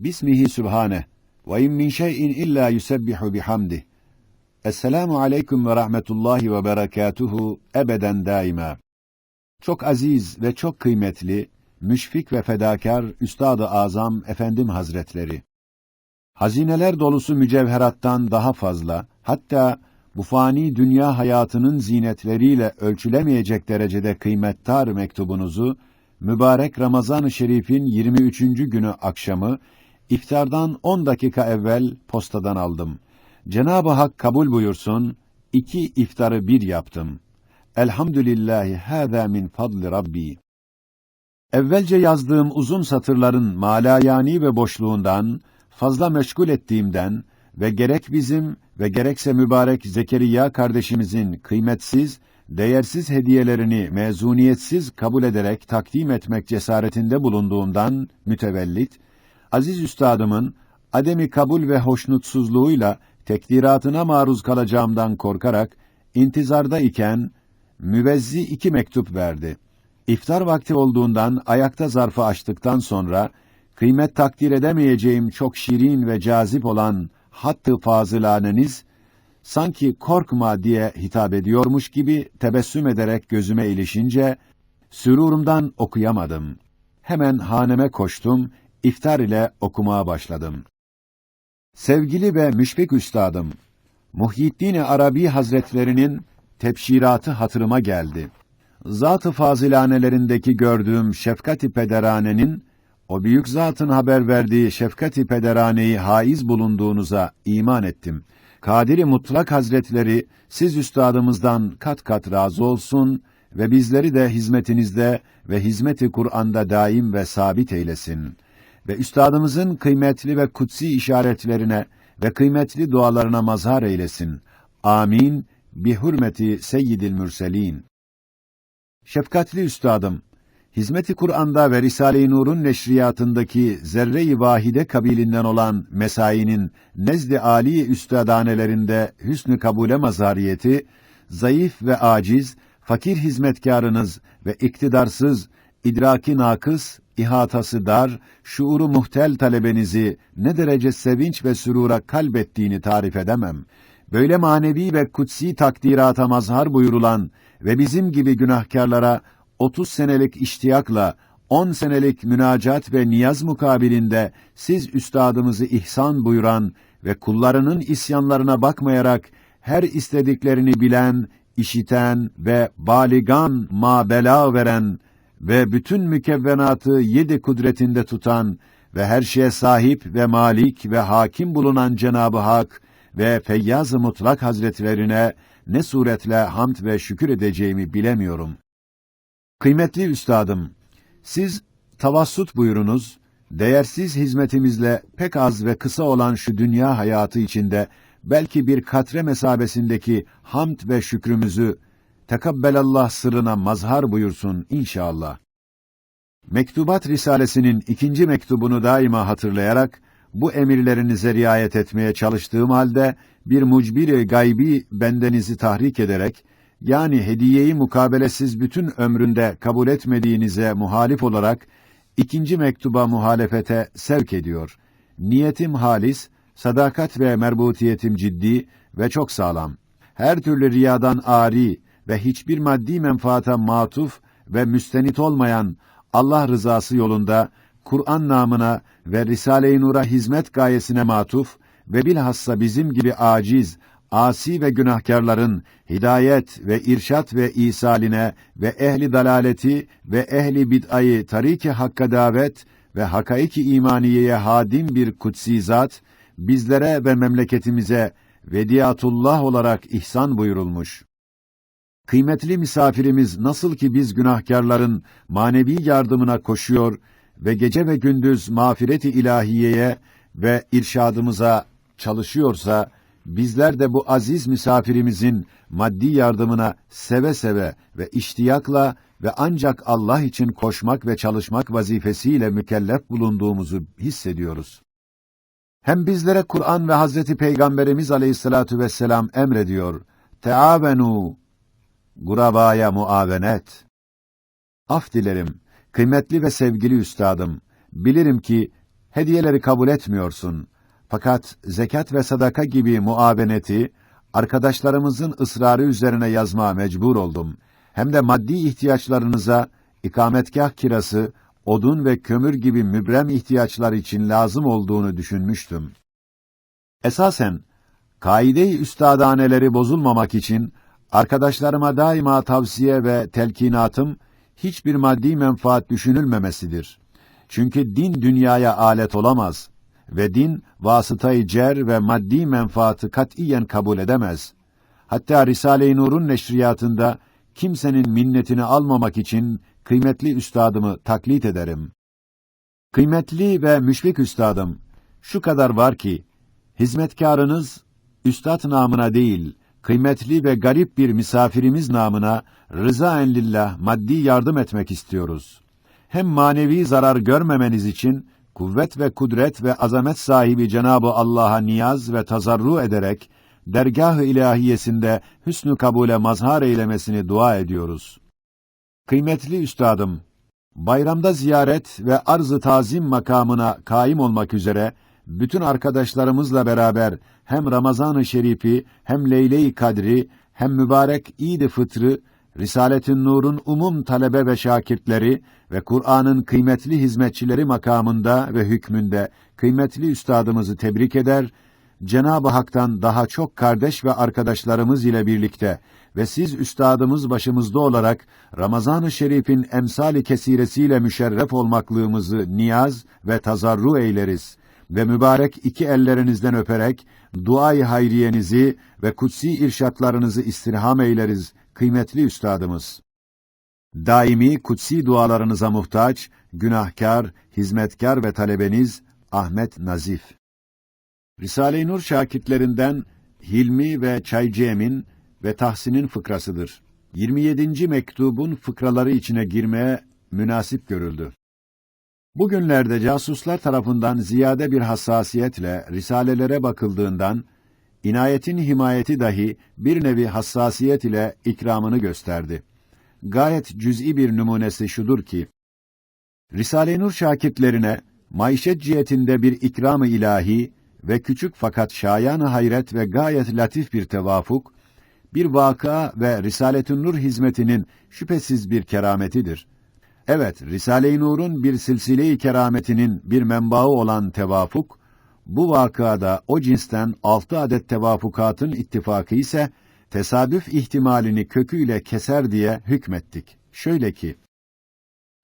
Bismihi Sübhane ve in min şey'in illa yusebbihu bihamdih. Esselamu aleyküm ve rahmetullahi ve berekatuhu ebeden daima. Çok aziz ve çok kıymetli, müşfik ve fedakar Üstad-ı Azam Efendim Hazretleri. Hazineler dolusu mücevherattan daha fazla, hatta bu fani dünya hayatının zinetleriyle ölçülemeyecek derecede kıymettar mektubunuzu, mübarek Ramazan-ı Şerif'in 23. günü akşamı, iftardan 10 dakika evvel postadan aldım. Cenab-ı Hak kabul buyursun, iki iftarı bir yaptım. Elhamdülillahi hâzâ min fadli Rabbi. Evvelce yazdığım uzun satırların malayani ve boşluğundan, fazla meşgul ettiğimden ve gerek bizim ve gerekse mübarek Zekeriya kardeşimizin kıymetsiz, değersiz hediyelerini mezuniyetsiz kabul ederek takdim etmek cesaretinde bulunduğumdan mütevellit, aziz üstadımın ademi kabul ve hoşnutsuzluğuyla tekdiratına maruz kalacağımdan korkarak intizarda iken müvezzi iki mektup verdi. İftar vakti olduğundan ayakta zarfı açtıktan sonra kıymet takdir edemeyeceğim çok şirin ve cazip olan hattı fazılaneniz sanki korkma diye hitap ediyormuş gibi tebessüm ederek gözüme ilişince sürurumdan okuyamadım. Hemen haneme koştum, iftar ile okumaya başladım. Sevgili ve müşfik üstadım, Muhyiddin Arabi Hazretlerinin tebşiratı hatırıma geldi. Zat-ı fazilanelerindeki gördüğüm şefkat-i pederanenin o büyük zatın haber verdiği şefkat-i pederaneyi haiz bulunduğunuza iman ettim. Kadiri Mutlak Hazretleri siz üstadımızdan kat kat razı olsun ve bizleri de hizmetinizde ve hizmeti Kur'an'da daim ve sabit eylesin. Ve üstadımızın kıymetli ve kutsi işaretlerine ve kıymetli dualarına mazhar eylesin. Amin. Bi hürmeti Seyyidil Mürselin. Şefkatli üstadım, Hizmeti Kur'an'da ve Risale-i Nur'un neşriyatındaki zerre-i vahide kabilinden olan mesainin nezd-i âli üstadanelerinde hüsnü kabule mazariyeti, zayıf ve aciz, fakir hizmetkarınız ve iktidarsız, idraki nakıs, ihatası dar, şuuru muhtel talebenizi ne derece sevinç ve sürura kalbettiğini tarif edemem. Böyle manevi ve kutsi takdirata mazhar buyurulan ve bizim gibi günahkarlara 30 senelik iştiyakla 10 senelik münacat ve niyaz mukabilinde siz üstadımızı ihsan buyuran ve kullarının isyanlarına bakmayarak her istediklerini bilen, işiten ve baligan ma bela veren ve bütün mükevvenatı yedi kudretinde tutan ve her şeye sahip ve malik ve hakim bulunan Cenabı Hak ve Feyyaz-ı Mutlak Hazretlerine ne suretle hamd ve şükür edeceğimi bilemiyorum. Kıymetli üstadım, siz tavassut buyurunuz, değersiz hizmetimizle pek az ve kısa olan şu dünya hayatı içinde belki bir katre mesabesindeki hamd ve şükrümüzü tekabbelallah sırrına mazhar buyursun inşallah. Mektubat Risalesi'nin ikinci mektubunu daima hatırlayarak bu emirlerinize riayet etmeye çalıştığım halde bir mucbir gaybi bendenizi tahrik ederek yani hediyeyi mukabelesiz bütün ömründe kabul etmediğinize muhalif olarak ikinci mektuba muhalefete sevk ediyor. Niyetim halis, sadakat ve merbutiyetim ciddi ve çok sağlam. Her türlü riyadan ari ve hiçbir maddi menfaata matuf ve müstenit olmayan Allah rızası yolunda Kur'an namına ve Risale-i Nur'a hizmet gayesine matuf ve bilhassa bizim gibi aciz, asi ve günahkarların hidayet ve irşat ve isaline ve ehli dalaleti ve ehli bid'ayı tariki hakka davet ve hakaiki imaniyeye hadim bir kutsi zat bizlere ve memleketimize vediyatullah olarak ihsan buyurulmuş. Kıymetli misafirimiz nasıl ki biz günahkarların manevi yardımına koşuyor ve gece ve gündüz mağfireti ilahiyeye ve irşadımıza çalışıyorsa bizler de bu aziz misafirimizin maddi yardımına seve seve ve iştiyakla ve ancak Allah için koşmak ve çalışmak vazifesiyle mükellef bulunduğumuzu hissediyoruz. Hem bizlere Kur'an ve Hazreti Peygamberimiz Aleyhissalatu vesselam emrediyor. Teavenu gurabaya muavenet. Af dilerim, kıymetli ve sevgili üstadım. Bilirim ki Hediyeleri kabul etmiyorsun. Fakat zekat ve sadaka gibi muaveneti, arkadaşlarımızın ısrarı üzerine yazmaya mecbur oldum. Hem de maddi ihtiyaçlarınıza, ikametgah kirası, odun ve kömür gibi mübrem ihtiyaçlar için lazım olduğunu düşünmüştüm. Esasen, kaide-i üstadaneleri bozulmamak için, arkadaşlarıma daima tavsiye ve telkinatım, hiçbir maddi menfaat düşünülmemesidir. Çünkü din dünyaya alet olamaz ve din vasıtayı cer ve maddi menfaatı katiyen kabul edemez. Hatta Risale-i Nur'un neşriyatında kimsenin minnetini almamak için kıymetli üstadımı taklit ederim. Kıymetli ve müşfik üstadım, şu kadar var ki, hizmetkarınız, üstad namına değil, kıymetli ve garip bir misafirimiz namına, rıza lillah maddi yardım etmek istiyoruz. Hem manevi zarar görmemeniz için, kuvvet ve kudret ve azamet sahibi Cenabı Allah'a niyaz ve tazarru ederek, dergah-ı ilahiyesinde hüsnü kabule mazhar eylemesini dua ediyoruz. Kıymetli üstadım, bayramda ziyaret ve arz-ı tazim makamına kaim olmak üzere bütün arkadaşlarımızla beraber hem Ramazan-ı Şerifi hem Leyle-i Kadri hem mübarek İd-i Fıtrı Risaletin Nur'un umum talebe ve şakirtleri ve Kur'an'ın kıymetli hizmetçileri makamında ve hükmünde kıymetli üstadımızı tebrik eder, Cenab-ı Hak'tan daha çok kardeş ve arkadaşlarımız ile birlikte ve siz üstadımız başımızda olarak Ramazan-ı Şerif'in emsali kesiresiyle müşerref olmaklığımızı niyaz ve tazarru eyleriz ve mübarek iki ellerinizden öperek duayı hayriyenizi ve kutsi irşatlarınızı istirham eyleriz kıymetli üstadımız. Daimi kutsi dualarınıza muhtaç, günahkar, hizmetkar ve talebeniz Ahmet Nazif. Risale-i Nur şakitlerinden Hilmi ve Çaycem'in ve Tahsin'in fıkrasıdır. 27. mektubun fıkraları içine girmeye münasip görüldü. Bugünlerde casuslar tarafından ziyade bir hassasiyetle risalelere bakıldığından inayetin himayeti dahi bir nevi hassasiyet ile ikramını gösterdi. Gayet cüz'i bir numunesi şudur ki, Risale-i Nur şakirtlerine maişet cihetinde bir ikram-ı ilahi ve küçük fakat şayan hayret ve gayet latif bir tevafuk, bir vaka ve Risaletün Nur hizmetinin şüphesiz bir kerametidir. Evet, Risale-i Nur'un bir silsile-i kerametinin bir menbaı olan tevafuk, bu vakada o cinsten altı adet tevafukatın ittifakı ise tesadüf ihtimalini köküyle keser diye hükmettik. Şöyle ki,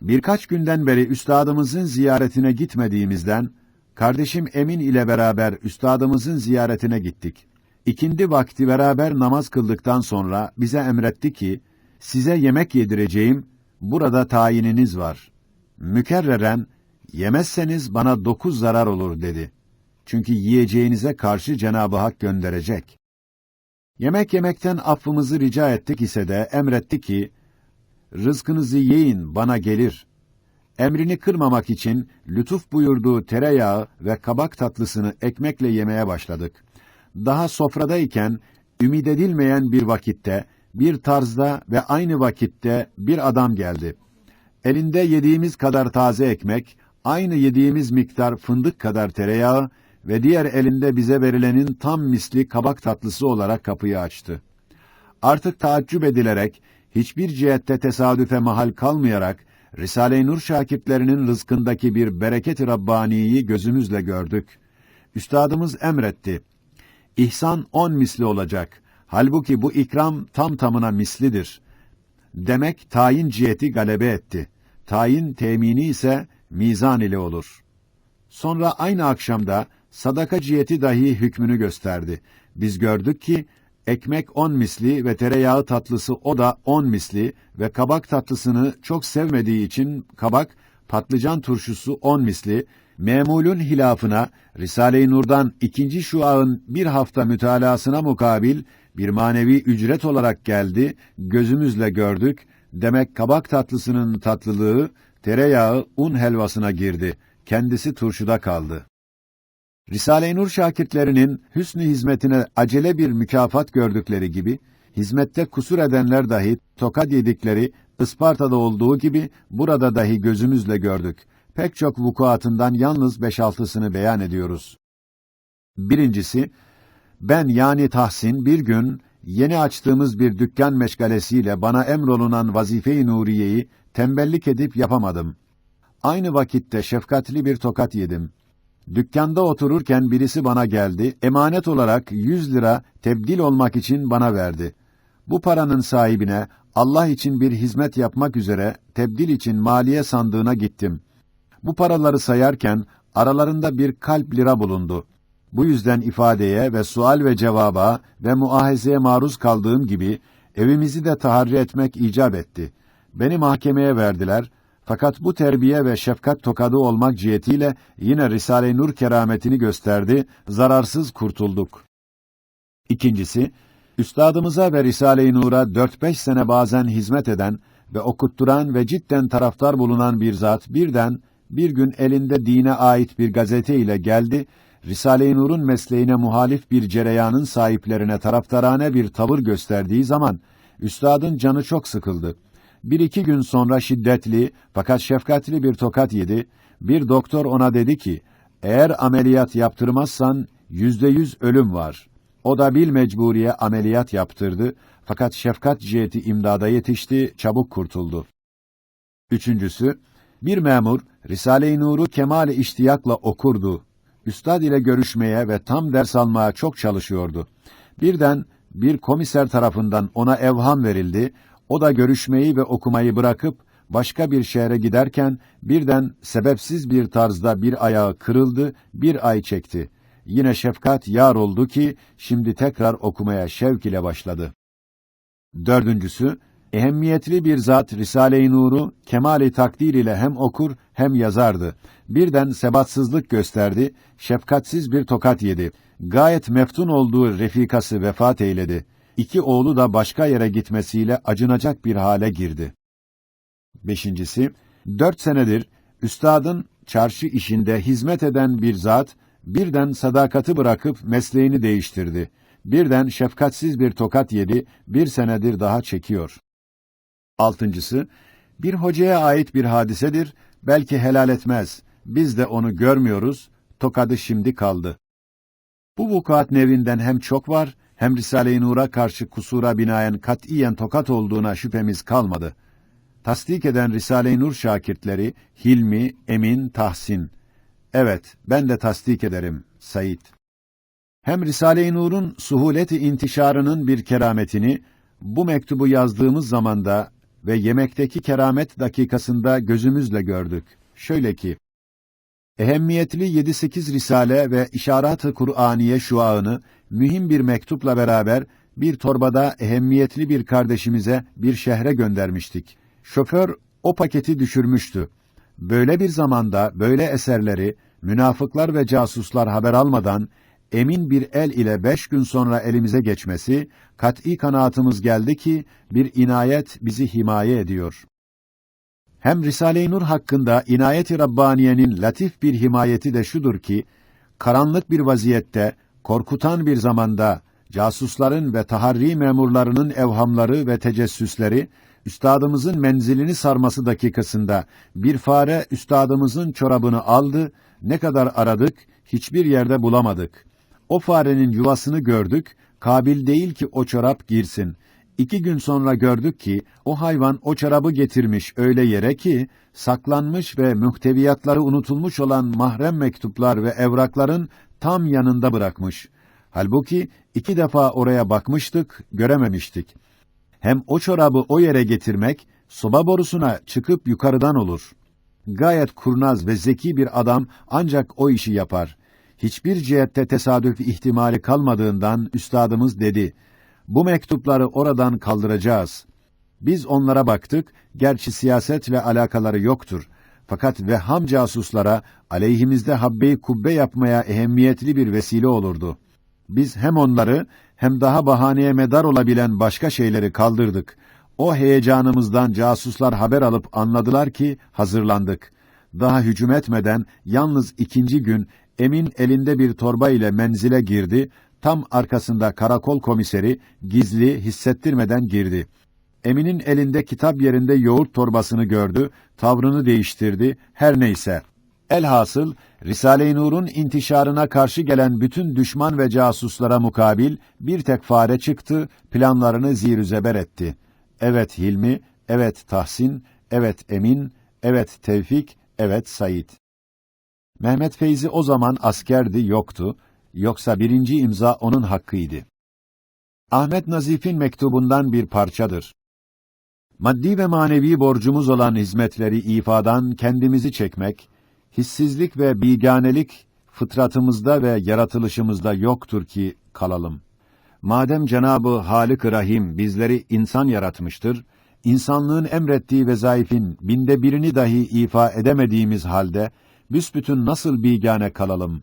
birkaç günden beri üstadımızın ziyaretine gitmediğimizden, kardeşim Emin ile beraber üstadımızın ziyaretine gittik. İkindi vakti beraber namaz kıldıktan sonra bize emretti ki, size yemek yedireceğim, burada tayininiz var. Mükerreren, yemezseniz bana dokuz zarar olur dedi. Çünkü yiyeceğinize karşı Cenab-ı Hak gönderecek. Yemek yemekten affımızı rica ettik ise de emretti ki, rızkınızı yiyin bana gelir. Emrini kırmamak için lütuf buyurduğu tereyağı ve kabak tatlısını ekmekle yemeye başladık. Daha sofradayken, ümid edilmeyen bir vakitte, bir tarzda ve aynı vakitte bir adam geldi. Elinde yediğimiz kadar taze ekmek, aynı yediğimiz miktar fındık kadar tereyağı ve diğer elinde bize verilenin tam misli kabak tatlısı olarak kapıyı açtı. Artık taaccüp edilerek, hiçbir cihette tesadüfe mahal kalmayarak, Risale-i Nur şakirtlerinin rızkındaki bir bereket-i Rabbani'yi gözümüzle gördük. Üstadımız emretti. İhsan on misli olacak. Halbuki bu ikram tam tamına mislidir. Demek tayin ciheti galebe etti. Tayin temini ise mizan ile olur. Sonra aynı akşamda sadaka ciheti dahi hükmünü gösterdi. Biz gördük ki ekmek on misli ve tereyağı tatlısı o da on misli ve kabak tatlısını çok sevmediği için kabak, patlıcan turşusu on misli, memulün hilafına Risale-i Nur'dan ikinci şuağın bir hafta mütalasına mukabil bir manevi ücret olarak geldi, gözümüzle gördük, demek kabak tatlısının tatlılığı, tereyağı un helvasına girdi, kendisi turşuda kaldı. Risale-i Nur şakirtlerinin hüsnü hizmetine acele bir mükafat gördükleri gibi, hizmette kusur edenler dahi tokat yedikleri Isparta'da olduğu gibi burada dahi gözümüzle gördük. pek çok vukuatından yalnız beş altısını beyan ediyoruz. Birincisi, ben yani Tahsin bir gün yeni açtığımız bir dükkan meşgalesiyle bana emrolunan vazife-i nuriyeyi tembellik edip yapamadım. Aynı vakitte şefkatli bir tokat yedim. Dükkanda otururken birisi bana geldi, emanet olarak yüz lira tebdil olmak için bana verdi. Bu paranın sahibine Allah için bir hizmet yapmak üzere tebdil için maliye sandığına gittim. Bu paraları sayarken aralarında bir kalp lira bulundu. Bu yüzden ifadeye ve sual ve cevaba ve muahezeye maruz kaldığım gibi evimizi de taharri etmek icap etti. Beni mahkemeye verdiler. Fakat bu terbiye ve şefkat tokadı olmak cihetiyle yine Risale-i Nur kerametini gösterdi, zararsız kurtulduk. İkincisi, üstadımıza ve Risale-i Nur'a dört beş sene bazen hizmet eden ve okutturan ve cidden taraftar bulunan bir zat birden bir gün elinde dine ait bir gazete ile geldi, Risale-i Nur'un mesleğine muhalif bir cereyanın sahiplerine taraftarane bir tavır gösterdiği zaman, üstadın canı çok sıkıldı. Bir iki gün sonra şiddetli fakat şefkatli bir tokat yedi. Bir doktor ona dedi ki, eğer ameliyat yaptırmazsan yüzde yüz ölüm var. O da bil mecburiye ameliyat yaptırdı. Fakat şefkat ciheti imdada yetişti, çabuk kurtuldu. Üçüncüsü, bir memur, Risale-i Nur'u kemal iştiyakla okurdu. Üstad ile görüşmeye ve tam ders almaya çok çalışıyordu. Birden bir komiser tarafından ona evham verildi. O da görüşmeyi ve okumayı bırakıp başka bir şehre giderken birden sebepsiz bir tarzda bir ayağı kırıldı, bir ay çekti. Yine şefkat yar oldu ki şimdi tekrar okumaya şevk ile başladı. Dördüncüsü, ehemmiyetli bir zat Risale-i Nur'u kemali takdir ile hem okur hem yazardı. Birden sebatsızlık gösterdi, şefkatsiz bir tokat yedi. Gayet meftun olduğu refikası vefat eyledi. İki oğlu da başka yere gitmesiyle acınacak bir hale girdi. Beşincisi, dört senedir üstadın çarşı işinde hizmet eden bir zat, birden sadakati bırakıp mesleğini değiştirdi. Birden şefkatsiz bir tokat yedi, bir senedir daha çekiyor. Altıncısı, bir hocaya ait bir hadisedir, belki helal etmez. Biz de onu görmüyoruz, tokadı şimdi kaldı. Bu vukuat nevinden hem çok var, hem Risale-i Nur'a karşı kusura binaen katiyen tokat olduğuna şüphemiz kalmadı. Tasdik eden Risale-i Nur şakirtleri, Hilmi, Emin, Tahsin. Evet, ben de tasdik ederim, Said. Hem Risale-i Nur'un suhuleti intişarının bir kerametini, bu mektubu yazdığımız zamanda ve yemekteki keramet dakikasında gözümüzle gördük. Şöyle ki, ehemmiyetli 7-8 risale ve işarat-ı Kur'aniye şuağını mühim bir mektupla beraber bir torbada ehemmiyetli bir kardeşimize bir şehre göndermiştik. Şoför o paketi düşürmüştü. Böyle bir zamanda böyle eserleri münafıklar ve casuslar haber almadan emin bir el ile beş gün sonra elimize geçmesi, kat'î kanaatımız geldi ki, bir inayet bizi himaye ediyor. Hem Risale-i Nur hakkında inayet-i Rabbaniye'nin latif bir himayeti de şudur ki, karanlık bir vaziyette, korkutan bir zamanda, casusların ve taharri memurlarının evhamları ve tecessüsleri, üstadımızın menzilini sarması dakikasında, bir fare üstadımızın çorabını aldı, ne kadar aradık, hiçbir yerde bulamadık. O farenin yuvasını gördük, kabil değil ki o çorap girsin. İki gün sonra gördük ki, o hayvan o çorabı getirmiş öyle yere ki, saklanmış ve muhteviyatları unutulmuş olan mahrem mektuplar ve evrakların tam yanında bırakmış. Halbuki iki defa oraya bakmıştık, görememiştik. Hem o çorabı o yere getirmek, soba borusuna çıkıp yukarıdan olur. Gayet kurnaz ve zeki bir adam ancak o işi yapar hiçbir cihette tesadüf ihtimali kalmadığından üstadımız dedi, bu mektupları oradan kaldıracağız. Biz onlara baktık, gerçi siyasetle alakaları yoktur. Fakat vehham casuslara aleyhimizde habbe kubbe yapmaya ehemmiyetli bir vesile olurdu. Biz hem onları hem daha bahaneye medar olabilen başka şeyleri kaldırdık. O heyecanımızdan casuslar haber alıp anladılar ki hazırlandık. Daha hücum etmeden yalnız ikinci gün Emin elinde bir torba ile menzile girdi, tam arkasında karakol komiseri gizli hissettirmeden girdi. Emin'in elinde kitap yerinde yoğurt torbasını gördü, tavrını değiştirdi, her neyse. Elhasıl, Risale-i Nur'un intişarına karşı gelen bütün düşman ve casuslara mukabil bir tek fare çıktı, planlarını zir zeber etti. Evet Hilmi, evet Tahsin, evet Emin, evet Tevfik, evet Said. Mehmet Feyzi o zaman askerdi, yoktu. Yoksa birinci imza onun hakkıydı. Ahmet Nazif'in mektubundan bir parçadır. Maddi ve manevi borcumuz olan hizmetleri ifadan kendimizi çekmek, hissizlik ve biganelik fıtratımızda ve yaratılışımızda yoktur ki kalalım. Madem Cenabı Halik Rahim bizleri insan yaratmıştır, insanlığın emrettiği vezaifin binde birini dahi ifa edemediğimiz halde büsbütün nasıl bigane kalalım?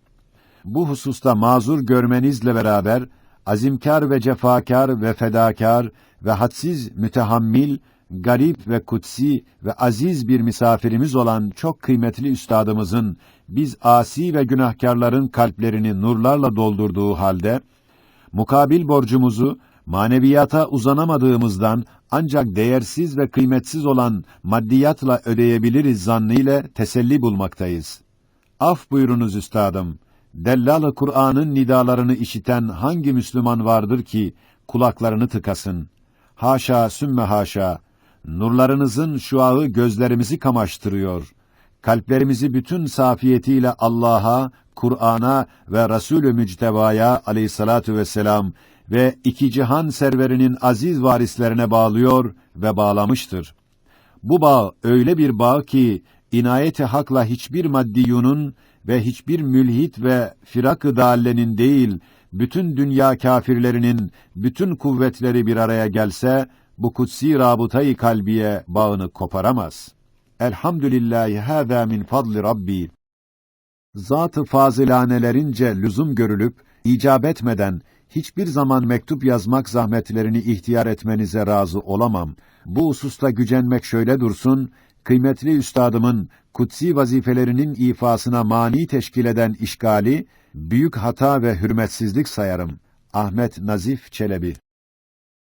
Bu hususta mazur görmenizle beraber azimkar ve cefakar ve fedakar ve hadsiz mütehammil, garip ve kutsi ve aziz bir misafirimiz olan çok kıymetli üstadımızın biz asi ve günahkarların kalplerini nurlarla doldurduğu halde mukabil borcumuzu maneviyata uzanamadığımızdan ancak değersiz ve kıymetsiz olan maddiyatla ödeyebiliriz zannıyla teselli bulmaktayız. Af buyurunuz üstadım. Dellal-ı Kur'an'ın nidalarını işiten hangi Müslüman vardır ki kulaklarını tıkasın? Haşa sümme haşa. Nurlarınızın şuağı gözlerimizi kamaştırıyor. Kalplerimizi bütün safiyetiyle Allah'a, Kur'an'a ve Resulü Mücteba'ya aleyhissalatu vesselam ve iki cihan serverinin aziz varislerine bağlıyor ve bağlamıştır. Bu bağ öyle bir bağ ki inayeti hakla hiçbir maddiyunun ve hiçbir mülhit ve firak-ı dallenin değil, bütün dünya kâfirlerinin bütün kuvvetleri bir araya gelse, bu kutsi rabıtayı kalbiye bağını koparamaz. Elhamdülillahi hâzâ min fadli Rabbi. Zat-ı fazilanelerince lüzum görülüp, icap etmeden, hiçbir zaman mektup yazmak zahmetlerini ihtiyar etmenize razı olamam. Bu hususta gücenmek şöyle dursun, kıymetli üstadımın kutsi vazifelerinin ifasına mani teşkil eden işgali, büyük hata ve hürmetsizlik sayarım. Ahmet Nazif Çelebi